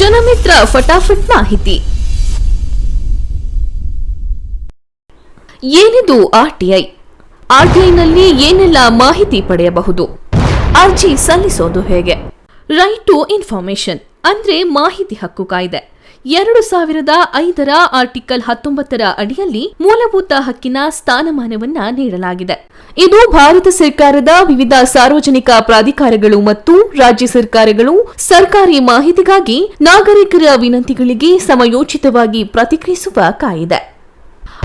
ಜನಮಿತ್ರ ಫಟಾಫಟ್ ಮಾಹಿತಿ. ಏನಿದು ಆರ್ಟಿಐ ಆರ್ಟಿಐನಲ್ಲಿ ಏನೆಲ್ಲ ಮಾಹಿತಿ ಪಡೆಯಬಹುದು? ಅರ್ಜಿ ಸಲ್ಲಿಸೋದು ಹೇಗೆ? ರೈಟ್ ಟು ಇನ್ಫಾರ್ಮೇಶನ್ ಅಂದ್ರೆ ಮಾಹಿತಿ ಹಕ್ಕು ಕಾಯ್ದೆ. ಎರಡು ಸಾವಿರದ ಐದರ ಆರ್ಟಿಕಲ್ ಹತ್ತೊಂಬತ್ತರ ಅಡಿಯಲ್ಲಿ ಮೂಲಭೂತ ಹಕ್ಕಿನ ಸ್ಥಾನಮಾನವನ್ನ ನೀಡಲಾಗಿದೆ. ಇದು ಭಾರತ ಸರ್ಕಾರದ ವಿವಿಧ ಸಾರ್ವಜನಿಕ ಪ್ರಾಧಿಕಾರಗಳು ಮತ್ತು ರಾಜ್ಯ ಸರ್ಕಾರಗಳು ಸರ್ಕಾರಿ ಮಾಹಿತಿಗಾಗಿ ನಾಗರಿಕರ ವಿನಂತಿಗಳಿಗೆ ಸಮಯೋಚಿತವಾಗಿ ಪ್ರತಿಕ್ರಿಯಿಸುವ ಕಾಯಿದೆ.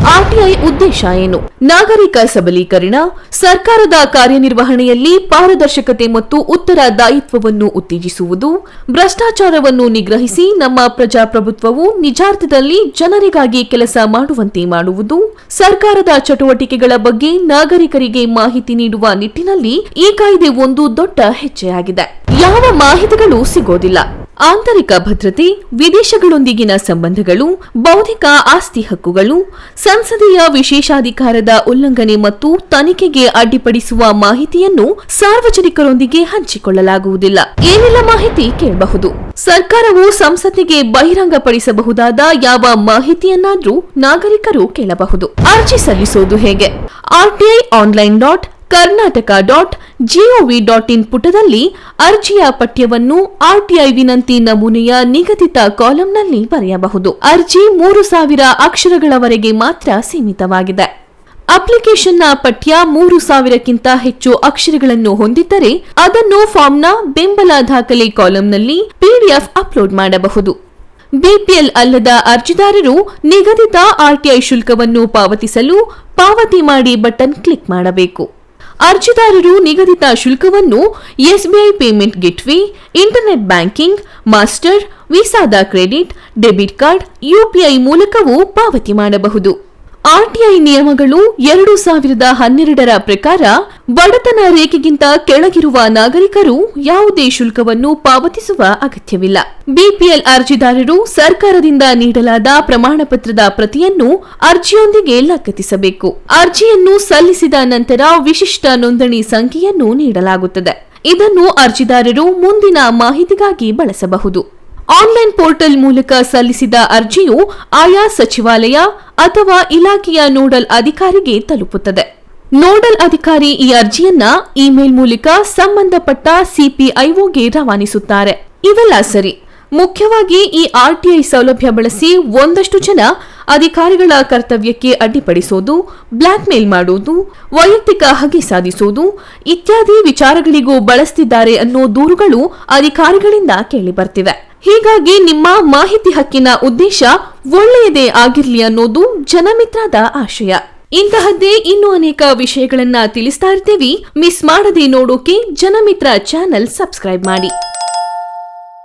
ಆರ್ಟಿಐ ಉದ್ದೇಶ ಏನು? ನಾಗರಿಕ ಸಬಲೀಕರಣ, ಸರ್ಕಾರದ ಕಾರ್ಯನಿರ್ವಹಣೆಯಲ್ಲಿ ಪಾರದರ್ಶಕತೆ ಮತ್ತು ಉತ್ತರದಾಯಿತ್ವವನ್ನು ಉತ್ತೇಜಿಸುವುದು, ಭ್ರಷ್ಟಾಚಾರವನ್ನು ನಿಗ್ರಹಿಸಿ ನಮ್ಮ ಪ್ರಜಾಪ್ರಭುತ್ವವು ನಿಜಾರ್ಥದಲ್ಲಿ ಜನರಿಗಾಗಿ ಕೆಲಸ ಮಾಡುವಂತೆ ಮಾಡುವುದು, ಸರ್ಕಾರದ ಚಟುವಟಿಕೆಗಳ ಬಗ್ಗೆ ನಾಗರಿಕರಿಗೆ ಮಾಹಿತಿ ನೀಡುವ ನಿಟ್ಟಿನಲ್ಲಿ ಈ ಕಾಯ್ದೆ ಒಂದು ದೊಡ್ಡ ಹೆಜ್ಜೆಯಾಗಿದೆ. ಯಾವ ಮಾಹಿತಿಗಳು ಸಿಗೋದಿಲ್ಲ. ಆಂತರಿಕ ಭದ್ರತೆ, ವಿದೇಶಗಳೊಂದಿಗಿನ ಸಂಬಂಧಗಳು, ಬೌದ್ಧಿಕ ಆಸ್ತಿ ಹಕ್ಕುಗಳು, ಸಂಸದೀಯ ವಿಶೇಷಾಧಿಕಾರದ ಉಲ್ಲಂಘನೆ ಮತ್ತು ತನಿಖೆಗೆ ಅಡ್ಡಿಪಡಿಸುವ ಮಾಹಿತಿಯನ್ನು ಸಾರ್ವಜನಿಕರೊಂದಿಗೆ ಹಂಚಿಕೊಳ್ಳಲಾಗುವುದಿಲ್ಲ. ಏನೆಲ್ಲ ಮಾಹಿತಿ ಕೇಳಬಹುದು? ಸರ್ಕಾರವು ಸಂಸತ್ತಿಗೆ ಬಹಿರಂಗಪಡಿಸಬಹುದಾದ ಯಾವ ಮಾಹಿತಿಯನ್ನಾದರೂ ನಾಗರಿಕರು ಕೇಳಬಹುದು. ಅರ್ಜಿ ಸಲ್ಲಿಸೋದು ಹೇಗೆ? RTI online dot Karnataka dot G O V dot in ಪುಟದಲ್ಲಿ ಅರ್ಜಿಯ ಪಠ್ಯವನ್ನು ಆರ್ಟಿಐ ವಿನಂತಿ ನಮೂನೆಯ ನಿಗದಿತ ಕಾಲಂನಲ್ಲಿ ಬರೆಯಬಹುದು. ಅರ್ಜಿ ಮೂರು ಸಾವಿರ ಅಕ್ಷರಗಳವರೆಗೆ ಮಾತ್ರ ಸೀಮಿತವಾಗಿದೆ. ಅಪ್ಲಿಕೇಶನ್ನ ಪಠ್ಯ ಮೂರು ಸಾವಿರಕ್ಕಿಂತ ಹೆಚ್ಚು ಅಕ್ಷರಗಳನ್ನು ಹೊಂದಿದ್ದರೆ ಅದನ್ನು ಫಾರ್ಮ್ನ ಬೆಂಬಲ ದಾಖಲೆ ಕಾಲಂನಲ್ಲಿ ಪಿಡಿಎಫ್ ಅಪ್ಲೋಡ್ ಮಾಡಬಹುದು. ಬಿಪಿಎಲ್ ಅಲ್ಲದ ಅರ್ಜಿದಾರರು ನಿಗದಿತ ಆರ್ಟಿಐ ಶುಲ್ಕವನ್ನು ಪಾವತಿಸಲು ಪಾವತಿ ಮಾಡಿ ಬಟನ್ ಕ್ಲಿಕ್ ಮಾಡಬೇಕು. ಅರ್ಜಿದಾರರು ನಿಗದಿತ ಶುಲ್ಕವನ್ನು SBI payment gateway, internet banking, master, ವೀಸಾದ credit, debit card, UPI ಮೂಲಕವೂ ಪಾವತಿ ಮಾಡಬಹುದು. ಆರ್ಟಿಐ ನಿಯಮಗಳು ಎರಡು ಸಾವಿರದ ಹನ್ನೆರಡರ ಪ್ರಕಾರ ಬಡತನ ರೇಖೆಗಿಂತ ಕೆಳಗಿರುವ ನಾಗರಿಕರು ಯಾವುದೇ ಶುಲ್ಕವನ್ನು ಪಾವತಿಸುವ ಅಗತ್ಯವಿಲ್ಲ. ಬಿಪಿಎಲ್ ಅರ್ಜಿದಾರರು ಸರ್ಕಾರದಿಂದ ನೀಡಲಾದ ಪ್ರಮಾಣ ಪತ್ರದ ಪ್ರತಿಯನ್ನು ಅರ್ಜಿಯೊಂದಿಗೆ ಲಗತ್ತಿಸಬೇಕು. ಅರ್ಜಿಯನ್ನು ಸಲ್ಲಿಸಿದ ನಂತರ ವಿಶಿಷ್ಟ ನೋಂದಣಿ ಸಂಖ್ಯೆಯನ್ನು ನೀಡಲಾಗುತ್ತದೆ. ಇದನ್ನು ಅರ್ಜಿದಾರರು ಮುಂದಿನ ಮಾಹಿತಿಗಾಗಿ ಬಳಸಬಹುದು. ಆನ್ಲೈನ್ ಪೋರ್ಟಲ್ ಮೂಲಕ ಸಲ್ಲಿಸಿದ ಅರ್ಜಿಯು ಆಯಾ ಸಚಿವಾಲಯ ಅಥವಾ ಇಲಾಖೆಯ ನೋಡಲ್ ಅಧಿಕಾರಿಗೆ ತಲುಪುತ್ತದೆ. ನೋಡಲ್ ಅಧಿಕಾರಿ ಈ ಅರ್ಜಿಯನ್ನ ಇಮೇಲ್ ಮೂಲಕ ಸಂಬಂಧಪಟ್ಟ ಸಿಪಿಐಒಗೆ ರವಾನಿಸುತ್ತಾರೆ. ಇವೆಲ್ಲ ಸರಿ. ಮುಖ್ಯವಾಗಿ ಈ ಆರ್ಟಿಐ ಸೌಲಭ್ಯ ಬಳಸಿ ಒಂದಷ್ಟು ಜನ ಅಧಿಕಾರಿಗಳ ಕರ್ತವ್ಯಕ್ಕೆ ಅಡ್ಡಿಪಡಿಸೋದು ಬ್ಲಾಕ್ಮೇಲ್ ಮಾಡುವುದು ವೈಯಕ್ತಿಕ ಹಗೆ ಸಾಧಿಸುವುದು ಇತ್ಯಾದಿ ವಿಚಾರಗಳಿಗೂ ಬಳಸ್ತಿದ್ದಾರೆ ಅನ್ನೋ ದೂರುಗಳು ಅಧಿಕಾರಿಗಳಿಂದ ಕೇಳಿಬರ್ತಿವೆ. ಹೀಗಾಗಿ ನಿಮ್ಮ ಮಾಹಿತಿ ಹಕ್ಕಿನ ಉದ್ದೇಶ ಒಳ್ಳೆಯದೇ ಆಗಿರ್ಲಿ ಅನ್ನೋದು ಜನಮಿತ್ರದ ಆಶಯ. ಇಂತಹದ್ದೇ ಇನ್ನೂ ಅನೇಕ ವಿಷಯಗಳನ್ನ ತಿಳಿಸ್ತಾ ಇರ್ತೀವಿ. ಮಿಸ್ ಮಾಡದೆ ನೋಡೋಕೆ ಜನಮಿತ್ರ ಚಾನೆಲ್ ಸಬ್ಸ್ಕ್ರೈಬ್ ಮಾಡಿ.